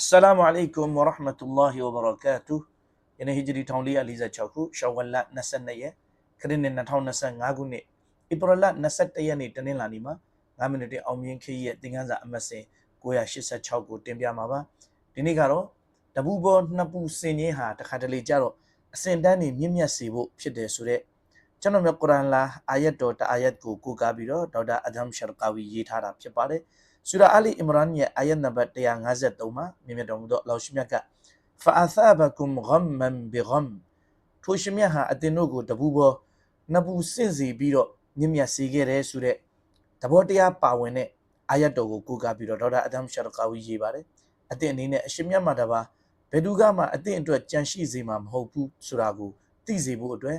السلام عليكم ورحمة الله وبركاته ယနေ့ဟီဂျရီ1446ခုရှောဝလ22ရက်ခရစ်နှစ်2025ခုနှစ်ဧပြီလ21ရက်နေ့တနင်္လာနေ့မှာ9မိနစ်တင်အောင်မြင်ခရီးရဲ့သင်ခန်းစာအမှတ်စဉ်986ကိုတင်ပြမှာပါဒီနေ့ကတော့တပူပေါ်နှစ်ပူစင်ခြင်းဟာတခါတလေကြတော့အစင်တန်းနေမြင့်မြတ်စေဖို့ဖြစ်တယ်ဆိုတော့ကျွန်တော်မြတ်ကုရ်အာန်လာအာယတ်တော်တအာယတ်ကိုကိုးကားပြီးတော့ဒေါက်တာအဒမ်ရှာကာဝီရေးထားတာဖြစ်ပါတယ် ဆူရာအာလီအီမရန်ရဲ့အာယတ်နံပါတ်153မှာမြင်မြတ်တော်မူသောအလောင်းရှိမြတ်ကဖာအာသဘကုမ်ဂမ်မန်ဘီဂမ်ထိုရှိမြတ်ဟာအတင်တို့ကိုတပူပေါ်နှစ်ပူစင့်စီပြီးတော့မြင့်မြတ်စေခဲ့တယ်ဆိုတဲ့သဘောတရားပါဝင်တဲ့အာယတ်တော်ကိုကိုးကားပြီးတော့ဒေါက်တာအဒမ်ရှာရကာဝီရေးပါတယ်အတင်အနေနဲ့အရှိမြတ်မှာတပါဘယ်သူကမှအတင်အတွက်ကြံရှိစေမှာမဟုတ်ဘူးဆိုတာကိုသိစေဖို့အတွက်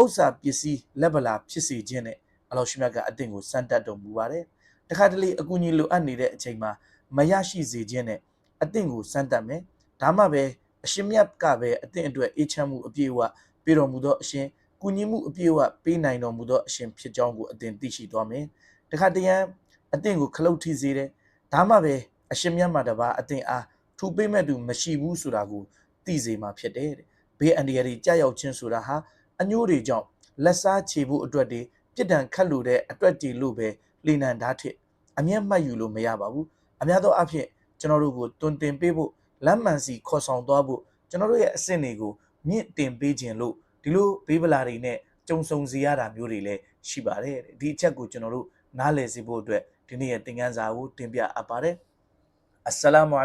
ဥစ္စာပစ္စည်းလက်ဗလာဖြစ်စေခြင်းနဲ့အလောရှိမြတ်ကအတင်ကိုစံတတ်တော်မူပါတယ် တခါတလေအကူအညီလိုအပ်နေတဲ့အချိန်မှာမရရှိစေခြင်းနဲ့အတင်ကိုစမ်းတက်မယ်ဒါမှပဲအရှင်မြတ်ကပဲအသင်အတွက်အေးချမ်းမှုအပြည့်အဝပေးတော်မူသောအရှင်ကုညီမှုအပြည့်အဝပေးနိုင်တော်မူသောအရှင်ဖြစ်ကြောင်းကိုအသင်သိရှိသွားမယ်။တခါတရံအသင်ကိုခလုတ်ထိစေတယ်။ဒါမှပဲအရှင်မြတ်မှာတပါအသင်အားထူပေးမဲ့သူမရှိဘူးဆိုတာကိုသိစေမှာဖြစ်တယ်တဲ့။ဘေးအန္တရာယ်တွေကြောက်ရောက်ခြင်းဆိုတာဟာအညိုးတွေကြောင့်လက်စားချေဖို့အတွက်တွေပြစ်ဒဏ်ခတ်လို့တဲ့အတွက်တွေလို့ပဲလီနန်ဓာတ်ထစ် အမျက်မှတ်ယူလို့မရပါဘူး။အများသောအားဖြင့်ကျွန်တော်တို့ကိုတွင်တင်ပေးဖို့လမ်းမှန်စီခေါ်ဆောင်သွားဖို့ကျွန်တော်တို့ရဲ့အဆင့်တွေကိုမြင့်တင်ပေးခြင်းလို့ဒီလိုဘေးဗလာတွေနဲ့ကြုံဆုံစေရတာမျိုးတွေလည်းရှိပါတယ်တဲ့ဒီအချက်ကိုကျွန်တော်တို့နားလည်စေဖို့အတွက်ဒီနေ့ရဲ့သင်ခန်းစာကိုတင်ပြအပ်ပါတယ်အစ္စလာမု